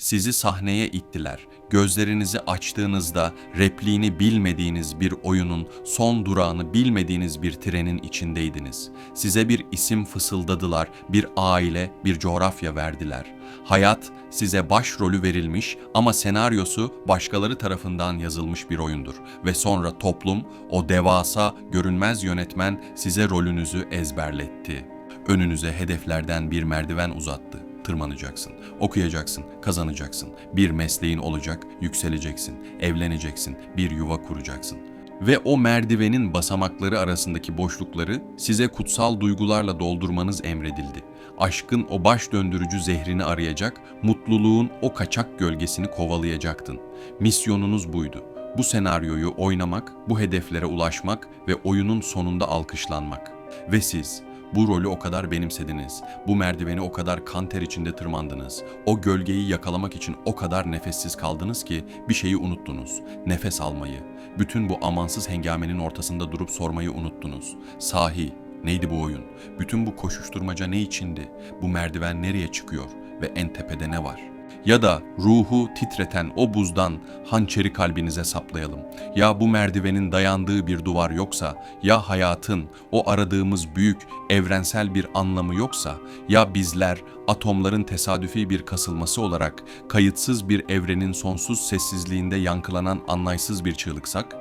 sizi sahneye ittiler. Gözlerinizi açtığınızda repliğini bilmediğiniz bir oyunun son durağını bilmediğiniz bir trenin içindeydiniz. Size bir isim fısıldadılar, bir aile, bir coğrafya verdiler. Hayat size başrolü verilmiş ama senaryosu başkaları tarafından yazılmış bir oyundur ve sonra toplum o devasa görünmez yönetmen size rolünüzü ezberletti. Önünüze hedeflerden bir merdiven uzattı. Tırmanacaksın, okuyacaksın, kazanacaksın. Bir mesleğin olacak, yükseleceksin, evleneceksin, bir yuva kuracaksın. Ve o merdivenin basamakları arasındaki boşlukları size kutsal duygularla doldurmanız emredildi. Aşkın o baş döndürücü zehrini arayacak, mutluluğun o kaçak gölgesini kovalayacaktın. Misyonunuz buydu. Bu senaryoyu oynamak, bu hedeflere ulaşmak ve oyunun sonunda alkışlanmak. Ve siz bu rolü o kadar benimsediniz, bu merdiveni o kadar kan ter içinde tırmandınız, o gölgeyi yakalamak için o kadar nefessiz kaldınız ki bir şeyi unuttunuz, nefes almayı. Bütün bu amansız hengamenin ortasında durup sormayı unuttunuz. Sahi, neydi bu oyun? Bütün bu koşuşturmaca ne içindi? Bu merdiven nereye çıkıyor? Ve en tepede ne var?'' Ya da ruhu titreten o buzdan hançeri kalbinize saplayalım. Ya bu merdivenin dayandığı bir duvar yoksa, ya hayatın o aradığımız büyük evrensel bir anlamı yoksa, ya bizler atomların tesadüfi bir kasılması olarak kayıtsız bir evrenin sonsuz sessizliğinde yankılanan anlaysız bir çığlıksak,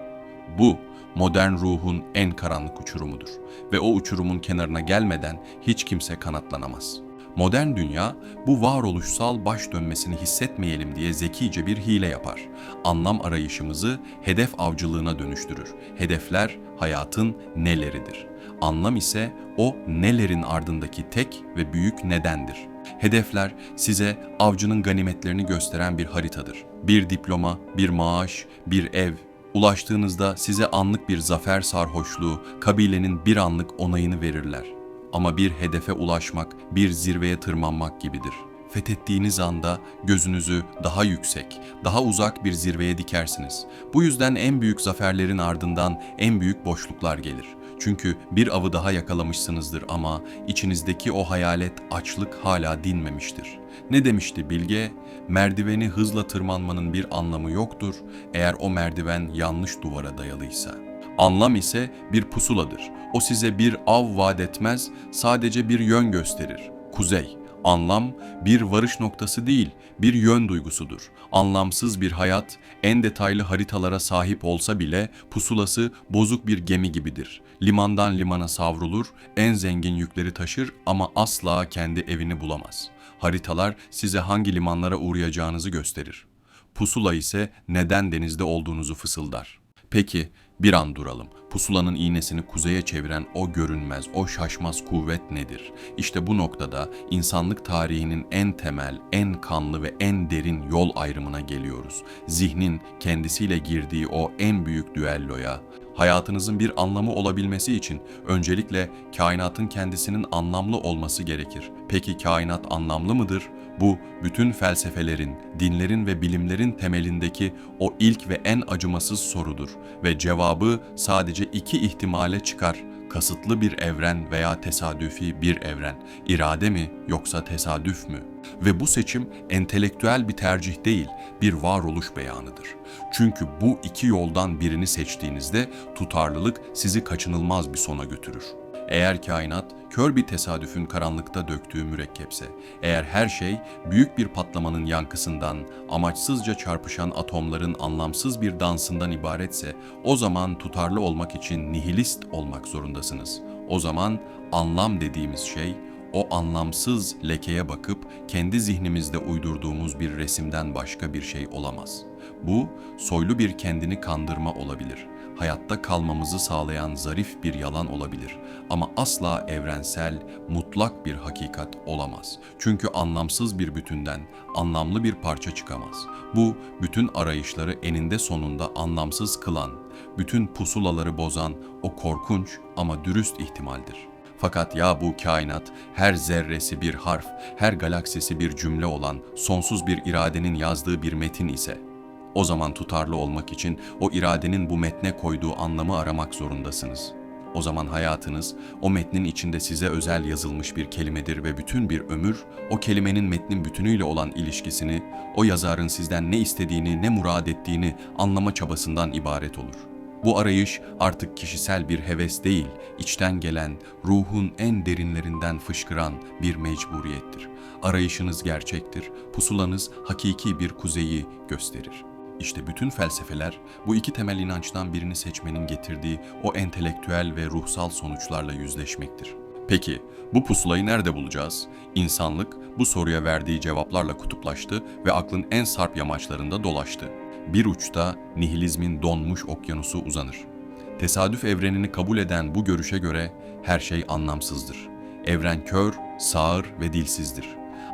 bu modern ruhun en karanlık uçurumudur ve o uçurumun kenarına gelmeden hiç kimse kanatlanamaz.'' Modern dünya bu varoluşsal baş dönmesini hissetmeyelim diye zekice bir hile yapar. Anlam arayışımızı hedef avcılığına dönüştürür. Hedefler hayatın neleridir. Anlam ise o nelerin ardındaki tek ve büyük nedendir. Hedefler size avcının ganimetlerini gösteren bir haritadır. Bir diploma, bir maaş, bir ev, Ulaştığınızda size anlık bir zafer sarhoşluğu, kabilenin bir anlık onayını verirler. Ama bir hedefe ulaşmak, bir zirveye tırmanmak gibidir. Fethettiğiniz anda gözünüzü daha yüksek, daha uzak bir zirveye dikersiniz. Bu yüzden en büyük zaferlerin ardından en büyük boşluklar gelir. Çünkü bir avı daha yakalamışsınızdır ama içinizdeki o hayalet açlık hala dinmemiştir. Ne demişti Bilge? Merdiveni hızla tırmanmanın bir anlamı yoktur eğer o merdiven yanlış duvara dayalıysa.'' Anlam ise bir pusuladır. O size bir av vaat etmez, sadece bir yön gösterir. Kuzey, anlam bir varış noktası değil, bir yön duygusudur. Anlamsız bir hayat en detaylı haritalara sahip olsa bile pusulası bozuk bir gemi gibidir. Limandan limana savrulur, en zengin yükleri taşır ama asla kendi evini bulamaz. Haritalar size hangi limanlara uğrayacağınızı gösterir. Pusula ise neden denizde olduğunuzu fısıldar. Peki bir an duralım. Pusulanın iğnesini kuzeye çeviren o görünmez, o şaşmaz kuvvet nedir? İşte bu noktada insanlık tarihinin en temel, en kanlı ve en derin yol ayrımına geliyoruz. Zihnin kendisiyle girdiği o en büyük düelloya, hayatınızın bir anlamı olabilmesi için öncelikle kainatın kendisinin anlamlı olması gerekir. Peki kainat anlamlı mıdır? Bu bütün felsefelerin, dinlerin ve bilimlerin temelindeki o ilk ve en acımasız sorudur ve cevabı sadece iki ihtimale çıkar. Kasıtlı bir evren veya tesadüfi bir evren. İrade mi yoksa tesadüf mü? Ve bu seçim entelektüel bir tercih değil, bir varoluş beyanıdır. Çünkü bu iki yoldan birini seçtiğinizde tutarlılık sizi kaçınılmaz bir sona götürür. Eğer kainat kör bir tesadüfün karanlıkta döktüğü mürekkepse, eğer her şey büyük bir patlamanın yankısından, amaçsızca çarpışan atomların anlamsız bir dansından ibaretse, o zaman tutarlı olmak için nihilist olmak zorundasınız. O zaman anlam dediğimiz şey o anlamsız lekeye bakıp kendi zihnimizde uydurduğumuz bir resimden başka bir şey olamaz. Bu soylu bir kendini kandırma olabilir. Hayatta kalmamızı sağlayan zarif bir yalan olabilir ama asla evrensel, mutlak bir hakikat olamaz. Çünkü anlamsız bir bütünden anlamlı bir parça çıkamaz. Bu bütün arayışları eninde sonunda anlamsız kılan, bütün pusulaları bozan o korkunç ama dürüst ihtimaldir. Fakat ya bu kainat her zerresi bir harf, her galaksisi bir cümle olan sonsuz bir iradenin yazdığı bir metin ise o zaman tutarlı olmak için o iradenin bu metne koyduğu anlamı aramak zorundasınız. O zaman hayatınız o metnin içinde size özel yazılmış bir kelimedir ve bütün bir ömür o kelimenin metnin bütünüyle olan ilişkisini, o yazarın sizden ne istediğini, ne murad ettiğini anlama çabasından ibaret olur. Bu arayış artık kişisel bir heves değil, içten gelen, ruhun en derinlerinden fışkıran bir mecburiyettir. Arayışınız gerçektir, pusulanız hakiki bir kuzeyi gösterir. İşte bütün felsefeler bu iki temel inançtan birini seçmenin getirdiği o entelektüel ve ruhsal sonuçlarla yüzleşmektir. Peki bu pusulayı nerede bulacağız? İnsanlık bu soruya verdiği cevaplarla kutuplaştı ve aklın en sarp yamaçlarında dolaştı. Bir uçta nihilizmin donmuş okyanusu uzanır. Tesadüf evrenini kabul eden bu görüşe göre her şey anlamsızdır. Evren kör, sağır ve dilsizdir.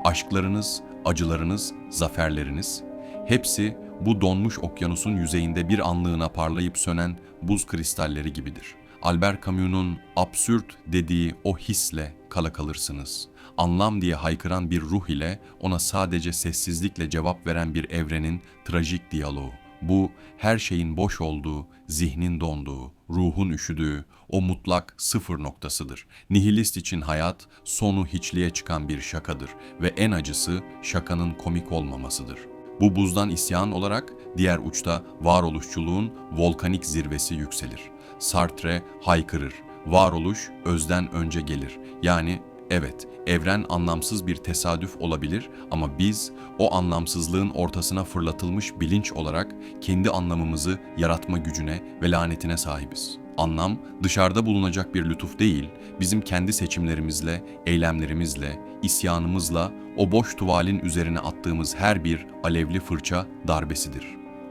Aşklarınız, acılarınız, zaferleriniz hepsi bu donmuş okyanusun yüzeyinde bir anlığına parlayıp sönen buz kristalleri gibidir. Albert Camus'un absürt dediği o hisle kala kalırsınız. Anlam diye haykıran bir ruh ile ona sadece sessizlikle cevap veren bir evrenin trajik diyaloğu. Bu her şeyin boş olduğu, zihnin donduğu, ruhun üşüdüğü, o mutlak sıfır noktasıdır. Nihilist için hayat sonu hiçliğe çıkan bir şakadır ve en acısı şakanın komik olmamasıdır. Bu buzdan isyan olarak diğer uçta varoluşçuluğun volkanik zirvesi yükselir. Sartre haykırır. Varoluş özden önce gelir. Yani evet, evren anlamsız bir tesadüf olabilir ama biz o anlamsızlığın ortasına fırlatılmış bilinç olarak kendi anlamımızı yaratma gücüne ve lanetine sahibiz. Anlam dışarıda bulunacak bir lütuf değil, bizim kendi seçimlerimizle, eylemlerimizle, isyanımızla o boş tuvalin üzerine attığımız her bir alevli fırça darbesidir.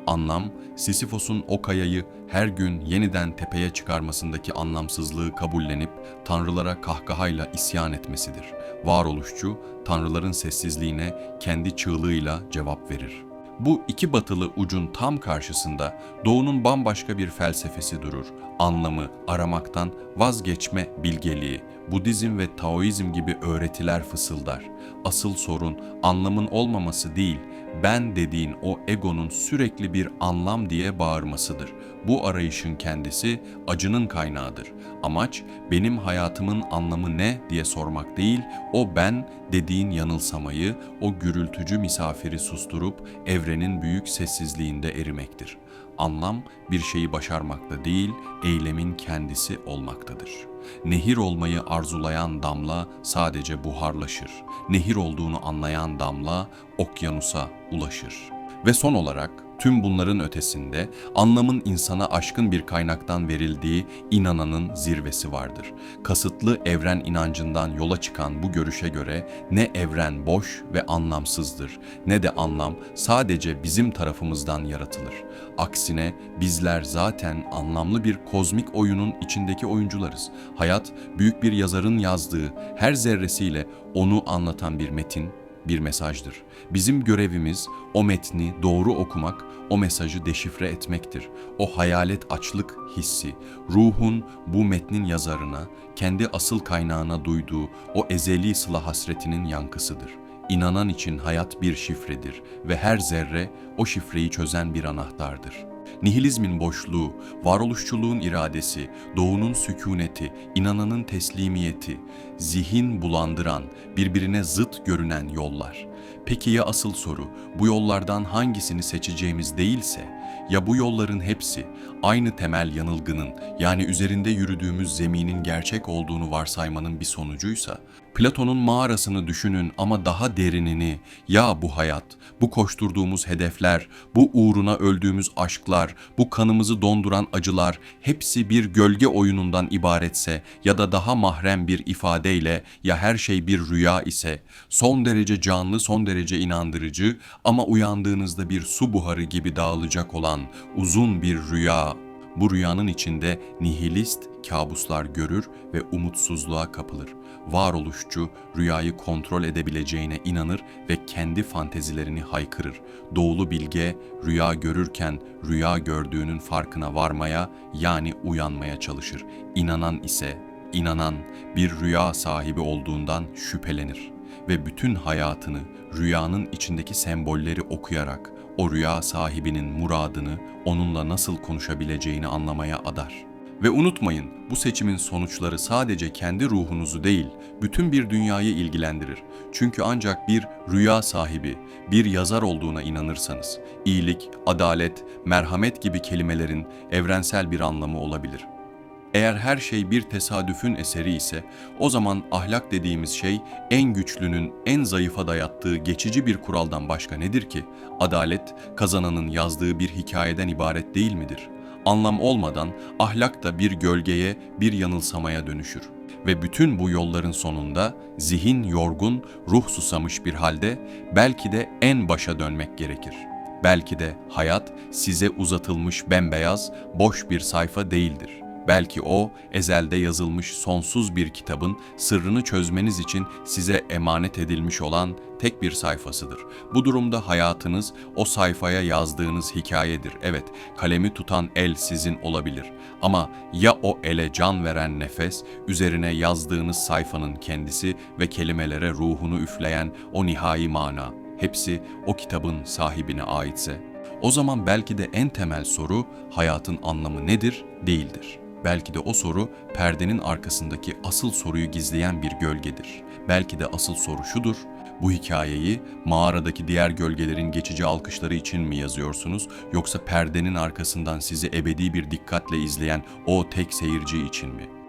Anlam, Sisyphos'un o kayayı her gün yeniden tepeye çıkarmasındaki anlamsızlığı kabullenip tanrılara kahkahayla isyan etmesidir. Varoluşçu, tanrıların sessizliğine kendi çığlığıyla cevap verir. Bu iki batılı ucun tam karşısında doğunun bambaşka bir felsefesi durur. Anlamı aramaktan vazgeçme bilgeliği, Budizm ve Taoizm gibi öğretiler fısıldar. Asıl sorun anlamın olmaması değil, ben dediğin o egonun sürekli bir anlam diye bağırmasıdır. Bu arayışın kendisi acının kaynağıdır. Amaç benim hayatımın anlamı ne diye sormak değil, o ben dediğin yanılsamayı, o gürültücü misafiri susturup evrenin büyük sessizliğinde erimektir. Anlam bir şeyi başarmakta değil, eylemin kendisi olmaktadır. Nehir olmayı arzulayan damla sadece buharlaşır. Nehir olduğunu anlayan damla okyanusa ulaşır. Ve son olarak tüm bunların ötesinde anlamın insana aşkın bir kaynaktan verildiği inananın zirvesi vardır. Kasıtlı evren inancından yola çıkan bu görüşe göre ne evren boş ve anlamsızdır ne de anlam sadece bizim tarafımızdan yaratılır. Aksine bizler zaten anlamlı bir kozmik oyunun içindeki oyuncularız. Hayat büyük bir yazarın yazdığı her zerresiyle onu anlatan bir metin, bir mesajdır. Bizim görevimiz o metni doğru okumak, o mesajı deşifre etmektir. O hayalet açlık hissi, ruhun bu metnin yazarına, kendi asıl kaynağına duyduğu o ezeli sıla hasretinin yankısıdır. İnanan için hayat bir şifredir ve her zerre o şifreyi çözen bir anahtardır.'' Nihilizmin boşluğu, varoluşçuluğun iradesi, doğunun sükuneti, inananın teslimiyeti, zihin bulandıran, birbirine zıt görünen yollar. Peki ya asıl soru, bu yollardan hangisini seçeceğimiz değilse, ya bu yolların hepsi aynı temel yanılgının yani üzerinde yürüdüğümüz zeminin gerçek olduğunu varsaymanın bir sonucuysa, Platon'un mağarasını düşünün ama daha derinini, ya bu hayat, bu koşturduğumuz hedefler, bu uğruna öldüğümüz aşklar, bu kanımızı donduran acılar hepsi bir gölge oyunundan ibaretse ya da daha mahrem bir ifadeyle ya her şey bir rüya ise, son derece canlı, son derece inandırıcı ama uyandığınızda bir su buharı gibi dağılacak olan uzun bir rüya bu rüyanın içinde nihilist kabuslar görür ve umutsuzluğa kapılır. Varoluşçu rüyayı kontrol edebileceğine inanır ve kendi fantezilerini haykırır. Doğulu bilge rüya görürken rüya gördüğünün farkına varmaya yani uyanmaya çalışır. İnanan ise inanan bir rüya sahibi olduğundan şüphelenir ve bütün hayatını rüyanın içindeki sembolleri okuyarak o rüya sahibinin muradını onunla nasıl konuşabileceğini anlamaya adar. Ve unutmayın, bu seçimin sonuçları sadece kendi ruhunuzu değil, bütün bir dünyayı ilgilendirir. Çünkü ancak bir rüya sahibi, bir yazar olduğuna inanırsanız, iyilik, adalet, merhamet gibi kelimelerin evrensel bir anlamı olabilir. Eğer her şey bir tesadüfün eseri ise, o zaman ahlak dediğimiz şey en güçlünün en zayıfa dayattığı geçici bir kuraldan başka nedir ki? Adalet, kazananın yazdığı bir hikayeden ibaret değil midir? Anlam olmadan ahlak da bir gölgeye, bir yanılsamaya dönüşür. Ve bütün bu yolların sonunda zihin yorgun, ruh susamış bir halde belki de en başa dönmek gerekir. Belki de hayat size uzatılmış bembeyaz, boş bir sayfa değildir. Belki o ezelde yazılmış sonsuz bir kitabın sırrını çözmeniz için size emanet edilmiş olan tek bir sayfasıdır. Bu durumda hayatınız o sayfaya yazdığınız hikayedir. Evet, kalemi tutan el sizin olabilir. Ama ya o ele can veren nefes, üzerine yazdığınız sayfanın kendisi ve kelimelere ruhunu üfleyen o nihai mana, hepsi o kitabın sahibine aitse, o zaman belki de en temel soru hayatın anlamı nedir değildir. Belki de o soru perdenin arkasındaki asıl soruyu gizleyen bir gölgedir. Belki de asıl soru şudur. Bu hikayeyi mağaradaki diğer gölgelerin geçici alkışları için mi yazıyorsunuz yoksa perdenin arkasından sizi ebedi bir dikkatle izleyen o tek seyirci için mi?